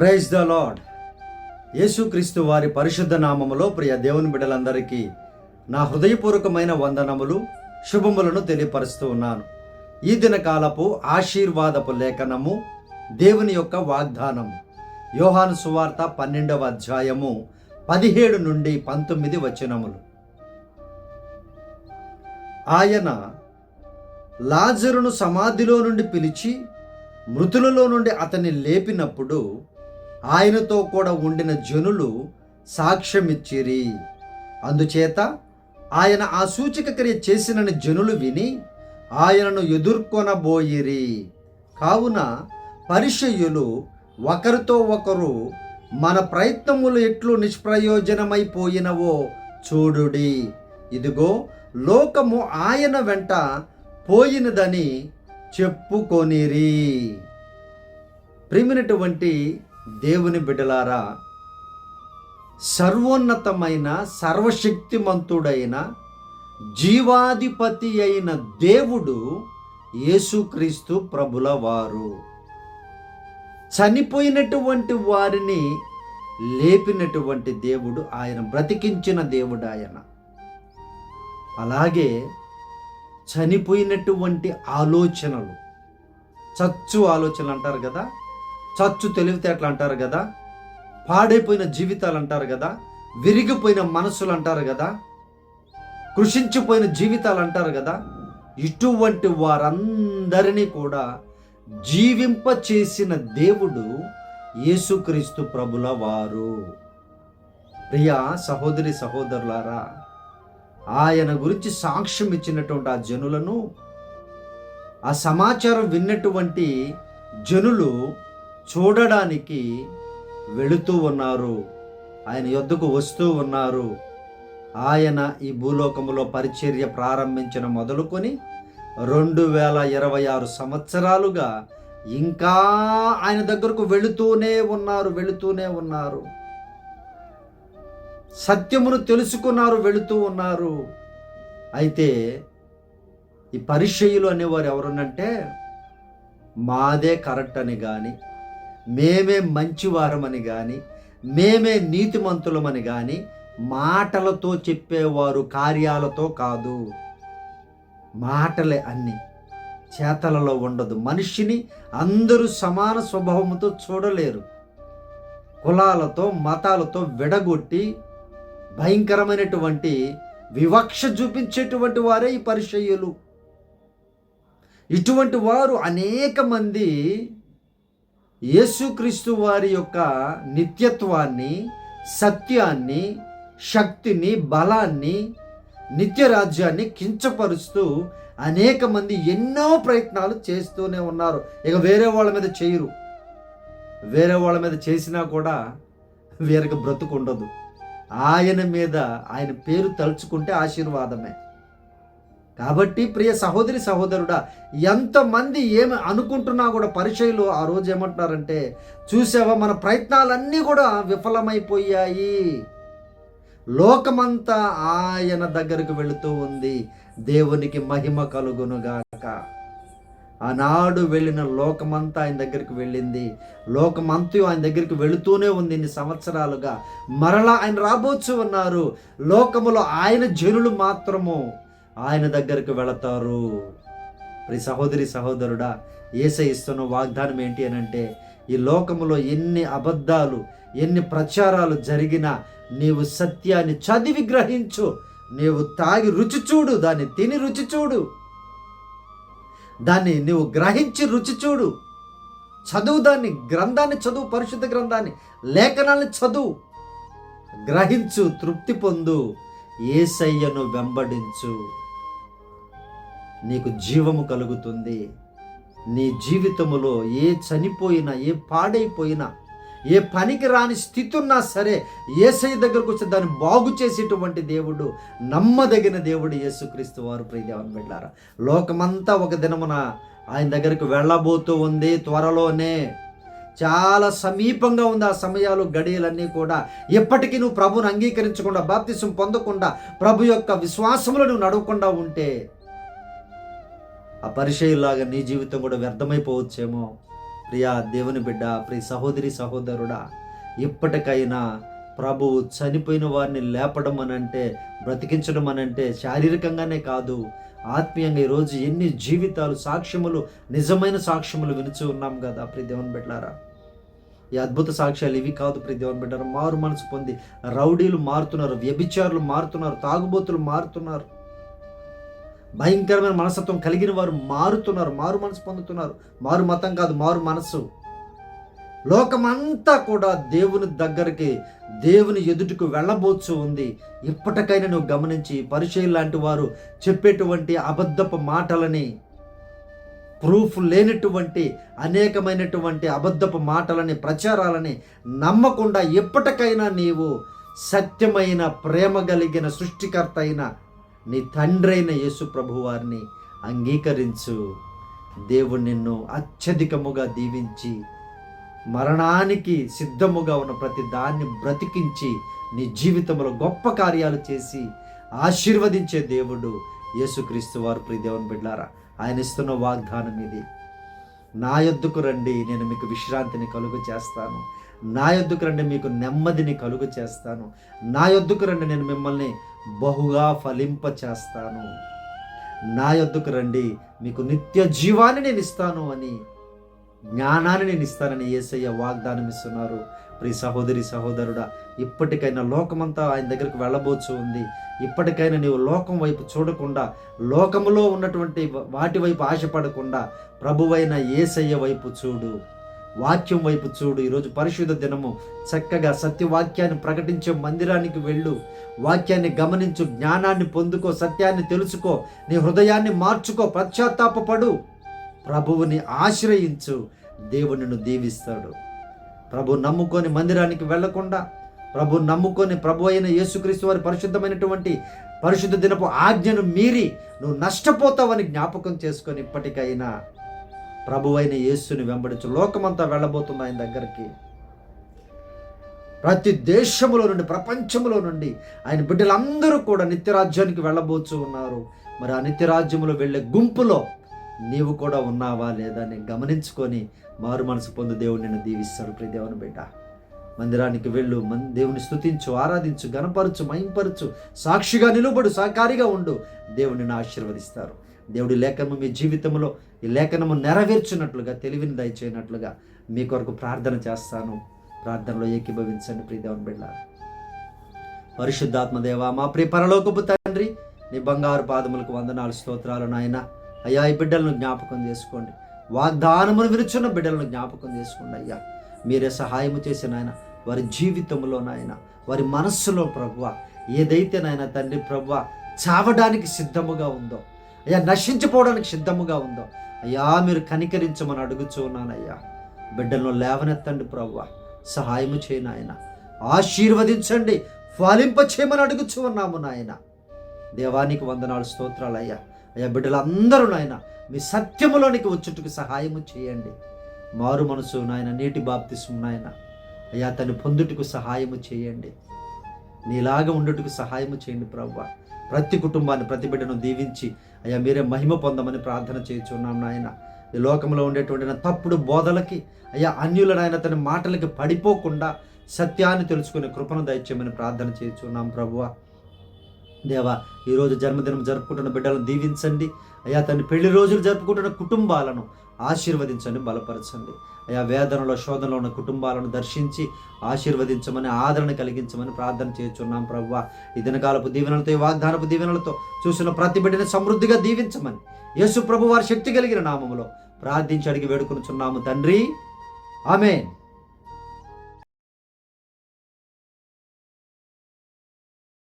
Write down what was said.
Praise the lord యేసుక్రీస్తు వారి పరిశుద్ధ నామములో ప్రియ దేవుని బిడ్డలందరికీ నా హృదయపూర్వకమైన వందనములు శుభములను తెలియపరుస్తూ ఉన్నాను. ఈ దినకాలపు ఆశీర్వాదపు లేఖనము దేవుని యొక్క వాగ్దానము. యోహాను సువార్త పన్నెండవ అధ్యాయము పదిహేడు నుండి పంతొమ్మిది వచనములు. ఆయన లాజరును సమాధిలో నుండి పిలిచి మృతులలో నుండి అతన్ని లేపినప్పుడు ఆయనతో కూడా ఉండిన జనులు సాక్ష్యమిచ్చిరి. అందుచేత ఆయన ఆ సూచక క్రియ చేసినని జనులు విని ఆయనను ఎదుర్కొనబోయిరి. కావున పరిచయులు ఒకరితో ఒకరు మన ప్రయత్నములు ఎట్లు నిష్ప్రయోజనమైపోయినవో చూడుడి. ఇదిగో లోకము ఆయన వెంట పోయినదని చెప్పుకొనిరి. ప్రిమినటువంటి దేవుని బిడ్డలారా సర్వోన్నతమైన సర్వశక్తిమంతుడైన జీవాధిపతి అయిన దేవుడు యేసుక్రీస్తు ప్రభుల వారు చనిపోయినటువంటి వారిని లేపినటువంటి దేవుడు ఆయన బ్రతికించిన దేవుడు ఆయన. అలాగే చనిపోయినటువంటి ఆలోచనలు చచ్చు ఆలోచనలు అంటారు కదా చచ్చు తెలివితేటలు అంటారు కదా పాడైపోయిన జీవితాలు అంటారు కదా విరిగిపోయిన మనసులు అంటారు కదా కృషించిపోయిన జీవితాలు అంటారు కదా ఇటువంటి వారందరినీ కూడా జీవింప చేసిన దేవుడు యేసుక్రీస్తు ప్రభుల వారు. ప్రియా సహోదరి సహోదరులారా ఆయన గురించి సాక్ష్యం ఇచ్చినటువంటి ఆ జనులను ఆ సమాచారం విన్నటువంటి జనులు చూడడానికి వెళుతూ ఉన్నారు. ఆయన యొద్దకు వస్తూ ఉన్నారు. ఆయన ఈ భూలోకములో పరిచర్య ప్రారంభించిన మొదలుకొని రెండు వేల ఇరవై ఆరు సంవత్సరాలుగా ఇంకా ఆయన దగ్గరకు వెళుతూనే ఉన్నారు వెళుతూనే ఉన్నారు. సత్యమును తెలుసుకున్నారు వెళుతూ ఉన్నారు. అయితే ఈ పరిచయులు అనేవారు ఎవరునంటే మాదే కరెక్ట్ అని కానీ మేమే మంచివారమని కానీ మేమే నీతిమంతులమని కానీ మాటలతో చెప్పేవారు కార్యాలతో కాదు. మాటలే అన్ని. చేతలలో ఉండదు. మనిషిని అందరూ సమాన స్వభావంతో చూడలేరు. కులాలతో మతాలతో విడగొట్టి భయంకరమైనటువంటి వివక్ష చూపించేటువంటి వారే ఈ పరిచయులు ఇటువంటి వారు అనేక మంది యేసుక్రీస్తు వారి యొక్క నిత్యత్వాన్ని సత్యాన్ని శక్తిని బలాన్ని నిత్యరాజ్యాన్ని కించపరుస్తూ అనేక మంది ఎన్నో ప్రయత్నాలు చేస్తూనే ఉన్నారు. ఇక వేరే వాళ్ళ మీద చేయరు. వేరే వాళ్ళ మీద చేసినా కూడా వీరికి బ్రతుకుండదు. ఆయన మీద ఆయన పేరు తలుచుకుంటే ఆశీర్వాదమే. కాబట్టి ప్రియ సహోదరి సహోదరుడా ఎంతమంది ఏమి అనుకుంటున్నా కూడా పరిచయలు ఆ రోజు ఏమంటున్నారంటే చూసావా మన ప్రయత్నాలన్నీ కూడా విఫలమైపోయాయి. లోకమంతా ఆయన దగ్గరకు వెళుతూ ఉంది. దేవునికి మహిమ కలుగునుగాక ఆనాడు వెళ్ళిన లోకమంతా ఆయన దగ్గరికి వెళ్ళింది. లోకమంతా ఆయన దగ్గరికి వెళుతూనే ఉంది ఇన్ని సంవత్సరాలుగా. మరలా ఆయన రాబోచు ఉన్నారు. లోకములో ఆయన జనులు మాత్రము. ఆయన దగ్గరకు వెళతారు. ప్రి సహోదరి సహోదరుడా ఏస ఇస్తున్న వాగ్దానం ఏంటి అని అంటే ఈ లోకములో ఎన్ని అబద్ధాలు ఎన్ని ప్రచారాలు జరిగినా నీవు సత్యాన్ని చదివి గ్రహించు. నీవు తాగి రుచి చూడు దాన్ని తిని రుచి చూడు. దాన్ని నువ్వు గ్రహించి రుచి చూడు. చదువు దాన్ని గ్రంథాన్ని చదువు పరిశుద్ధ గ్రంథాన్ని లేఖనాన్ని చదువు. గ్రహించు తృప్తి పొందు. ఏసయ్యను వెంబడించు. నీకు జీవము కలుగుతుంది. నీ జీవితములో ఏ చనిపోయినా ఏ పాడైపోయినా ఏ పనికి రాని స్థితి ఉన్నా సరే ఏసై దగ్గరకు వచ్చి దాన్ని బాగు చేసేటువంటి దేవుడు నమ్మదగిన దేవుడు యేసుక్రీస్తు వారు ప్రియదేవని వెళ్ళారా లోకమంతా ఒక దినమున ఆయన దగ్గరికి వెళ్ళబోతూ ఉంది త్వరలోనే. చాలా సమీపంగా ఉంది ఆ సమయాలు గడియలన్నీ కూడా. ఎప్పటికీ నువ్వు ప్రభుని అంగీకరించకుండా బాప్తిసం పొందకుండా ప్రభు యొక్క విశ్వాసంలో నువ్వు నడవకుండా ఉంటే ఆ పరిచయలాగా నీ జీవితం కూడా వ్యర్థమైపోవచ్చేమో. ప్రియా దేవుని బిడ్డ ప్రియ సహోదరి సహోదరుడా ఇప్పటికైనా ప్రభువు చనిపోయిన వారిని లేపడం అని అంటే బ్రతికించడం అని అంటే శారీరకంగానే కాదు. ఆత్మీయంగా ఈరోజు ఎన్ని జీవితాలు సాక్ష్యములు నిజమైన సాక్ష్యములు వినిచి ఉన్నాం కదా ప్రి దేవుని బిడ్డారా ఈ అద్భుత సాక్ష్యాలు ఇవి కాదు ప్రి దేవుని బిడ్డారా మారు మనసు పొంది రౌడీలు మారుతున్నారు వ్యభిచారులు మారుతున్నారు తాగుబోతులు మారుతున్నారు. భయంకరమైన మనస్తత్వం కలిగిన వారు మారుతున్నారు మారు మనసు పొందుతున్నారు. మారు మతం కాదు మారు మనసు. లోకమంతా కూడా దేవుని దగ్గరికి దేవుని ఎదుటికి వెళ్ళబోచ్చు ఉంది. ఇప్పటికైనా నువ్వు గమనించి పరిచయం లాంటి వారు చెప్పేటువంటి అబద్ధపు మాటలని ప్రూఫ్ లేనటువంటి అనేకమైనటువంటి అబద్ధపు మాటలని ప్రచారాలని నమ్మకుండా ఎప్పటికైనా నీవు సత్యమైన ప్రేమ కలిగిన సృష్టికర్త అయిన నీ తండ్రి అయిన యేసు ప్రభు వారిని అంగీకరించు. దేవుడు నిన్ను అత్యధికముగా దీవించి మరణానికి సిద్ధముగా ఉన్న ప్రతి దాన్ని బ్రతికించి నీ జీవితంలో గొప్ప కార్యాలు చేసి ఆశీర్వదించే దేవుడు యేసుక్రీస్తు వారు ప్రియ దేవుని బిడ్డారా ఆయన ఇస్తున్న వాగ్దానం ఇది. నా యొద్దుకు రండి నేను మీకు విశ్రాంతిని కలుగు చేస్తాను. నా యొద్దుకు రండి మీకు నెమ్మదిని కలుగు చేస్తాను. నా యొద్దుకు రండి నేను మిమ్మల్ని బహుగా ఫలింప చేస్తాను నా యొద్దకు రండి మీకు నిత్య జీవాన్ని నేను ఇస్తాను అని జ్ఞానాన్ని నేను ఇస్తానని ఏసయ్య వాగ్దానం ఇస్తున్నారు ప్రియ సహోదరి సహోదరుడా ఇప్పటికైనా లోకమంతా ఆయన దగ్గరికి వెళ్ళబోచు ఉంది. ఇప్పటికైనా నీవు లోకం వైపు చూడకుండా లోకములో ఉన్నటువంటి వాటి వైపు ఆశపడకుండా ప్రభువైన ఏసయ్య వైపు చూడు. వాక్యం వైపు చూడు. ఈరోజు పరిశుద్ధ దినము. చక్కగా సత్యవాక్యాన్ని ప్రకటించే మందిరానికి వెళ్ళు. వాక్యాన్ని గమనించు జ్ఞానాన్ని పొందుకో సత్యాన్ని తెలుసుకో నీ హృదయాన్ని మార్చుకో పశ్చాత్తాపడు ప్రభువుని ఆశ్రయించు. దేవునిను దీవిస్తాడు. ప్రభు నమ్ముకొని మందిరానికి వెళ్ళకుండా ప్రభు నమ్ముకొని ప్రభు అయిన యేసుక్రీస్తు వారి పరిశుద్ధమైనటువంటి పరిశుద్ధ దినపు ఆజ్ఞను మీరి నువ్వు నష్టపోతావని జ్ఞాపకం చేసుకొని ఇప్పటికైనా ప్రభు అయిన యేసుని వెంబడించు. లోకమంతా వెళ్ళబోతుంది ఆయన దగ్గరికి. ప్రతి దేశములో నుండి ప్రపంచంలో నుండి ఆయన బిడ్డలందరూ కూడా నిత్యరాజ్యానికి వెళ్ళబోచు ఉన్నారు. మరి ఆ నిత్యరాజ్యములో వెళ్ళే గుంపులో నీవు కూడా ఉన్నావా లేదా అని గమనించుకొని మారు మనసు పొందు దేవుడు నిన్ను దీవిస్తాడు. ప్రతి దేవుని బిడ్డ మందిరానికి వెళ్ళు. మన్ దేవుని స్తుతించు ఆరాధించు గణపరచు మైంపరచు సాక్షిగా నిలుబడు సహకారిగా ఉండు. దేవుడిని ఆశీర్వదిస్తారు. దేవుడి లేఖనము మీ జీవితంలో ఈ లేఖనము నెరవేర్చినట్లుగా తెలివిని దయచేయనట్లుగా మీ కొరకు ప్రార్థన చేస్తాను. ప్రార్థనలో ఏకీభవించండి ప్రియదేవన్ బిడ్డ పరిశుద్ధాత్మదేవా మా ప్రియ పరలోకపు తండ్రి నీ బంగారు పాదములకు వందనాలు స్తోత్రాలు నాయన. అయ్యా ఈ బిడ్డలను జ్ఞాపకం చేసుకోండి. వాగ్దానమును విరుచున్న బిడ్డలను జ్ఞాపకం చేసుకోండి అయ్యా. మీరే సహాయము చేసిన ఆయన వారి జీవితంలో నాయన వారి మనస్సులో ప్రభువ ఏదైతే నాయన తండ్రి ప్రభువ చావడానికి సిద్ధముగా ఉందో అయ్యా నశించిపోవడానికి సిద్ధముగా ఉందో. అయ్యా మీరు కనికరించమని అడుగుచూ ఉన్నానయ్యా. బిడ్డలను లేవనెత్తండి ప్రవ్వ. సహాయము చేయను నాయన. ఆశీర్వదించండి. ఫలింప చేయమని అడుగుచూ ఉన్నాము నాయన. దేవానికి వందనాలు స్తోత్రాలయ్యా అయ్యా. అయ్యా బిడ్డలందరూ నాయన మీ సత్యములోనికి వచ్చుటకు సహాయము చేయండి. మారు మనసు నాయన నీటి బాప్తిసు నాయన. అయ్యా తను పొందుటకు సహాయము చేయండి. నీలాగా ఉండుటకు సహాయము చేయండి ప్రవ్వ. ప్రతి కుటుంబాన్ని ప్రతి బిడ్డను దీవించి అయ్యా మీరే మహిమ పొందమని ప్రార్థన చేయుచున్నాం నాయన. ఈ లోకంలో ఉండేటువంటి తప్పుడు బోధలకి అయ్యా అన్యుల నాయన తన మాటలకి పడిపోకుండా సత్యాన్ని తెలుసుకునే కృపను దయచేయమని ప్రార్థన చేయుచున్నాం ప్రభువ. దేవా ఈరోజు జన్మదినం జరుపుకుంటున్న బిడ్డలను దీవించండి. అయ్యా తన పెళ్ళి రోజులు జరుపుకుంటున్న కుటుంబాలను ఆశీర్వదించండి బలపరచండి. అయా వేదనలో శోధనలో ఉన్న కుటుంబాలను దర్శించి ఆశీర్వదించమని ఆదరణ కలిగించమని ప్రార్థన చేస్తున్నాం ప్రవ్వ. ఈ దినకాలపు దీవెనలతో ఈ వాగ్దానపు దీవెనలతో చూసిన ప్రతి బిడ్డని సమృద్ధిగా దీవించమని యేసు ప్రభు వారి శక్తి కలిగిన నామములో ప్రార్థించి అడిగి వేడుకొనుచున్నాము తండ్రి. ఆమెన్.